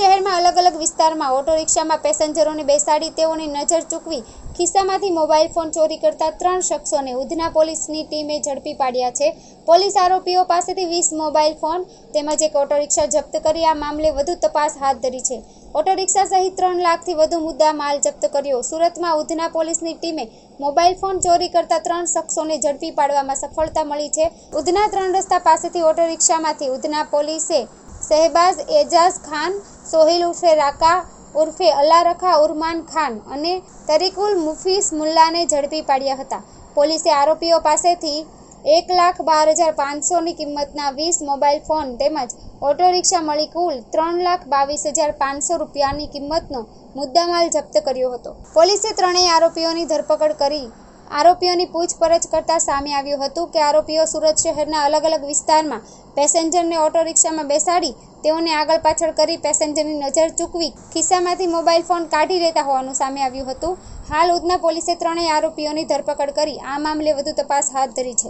વિસ્તારમાં ઓટો રિક્ષામાં પેસેન્જરોને બેસાડી તેઓની નજર ચૂકવી ખિસ્સામાંથી મોબાઈલ ફોન ચોરી કરતા ત્રણ શખ્સોને ઉધના પોલીસની ટીમે ઝડપી પાડ્યા છે. પોલીસ આરોપીઓ પાસેથી વીસ મોબાઈલ ફોન તેમજ એક ઓટો રિક્ષા જપ્ત કરી આ મામલે વધુ તપાસ હાથ ધરી છે. ઓટો રિક્ષા સહિત ત્રણ લાખથી વધુ મુદ્દા માલ જપ્ત કર્યો. સુરતમાં ઉધના પોલીસની ટીમે મોબાઈલ ફોન ચોરી કરતા ત્રણ શખ્સોને ઝડપી પાડવામાં સફળતા મળી છે. ઉધના ત્રણ રસ્તા પાસેથી ઓટો રિક્ષામાંથી ઉધના પોલીસે શહેબાઝ એજાઝ ખાન સોહિલ ઉર્ફે રાકા ઉર્ફે અલ્લા રખા ઉરમાન ખાન અને તરીકુલ મુફીસ મુલ્લાને ઝડપી પાડ્યા હતા. પોલીસે આરોપીઓ પાસેથી એક લાખ બાર હજાર પાંચસોની કિંમતના વીસ મોબાઈલ ફોન તેમજ ઓટો રિક્ષા મળી કુલ ત્રણ લાખ બાવીસ હજાર પાંચસો રૂપિયાની કિંમતનો મુદ્દામાલ જપ્ત કર્યો હતો. પોલીસે ત્રણેય આરોપીઓની ધરપકડ કરી આરોપીઓની પૂછપરછ કરતા સામે આવ્યું હતું કે આરોપીઓ સુરત શહેરના અલગ અલગ વિસ્તારમાં પેસેન્જરને ઓટો રિક્ષામાં બેસાડી તેઓને આગળ પાછળ કરી પેસેન્જરની નજર ચૂકવી ખિસ્સામાંથી મોબાઈલ ફોન કાઢી લેતા હોવાનું સામે આવ્યું હતું. હાલ ઉધના પોલીસે ત્રણેય આરોપીઓની ધરપકડ કરી આ મામલે વધુ તપાસ હાથ ધરી છે.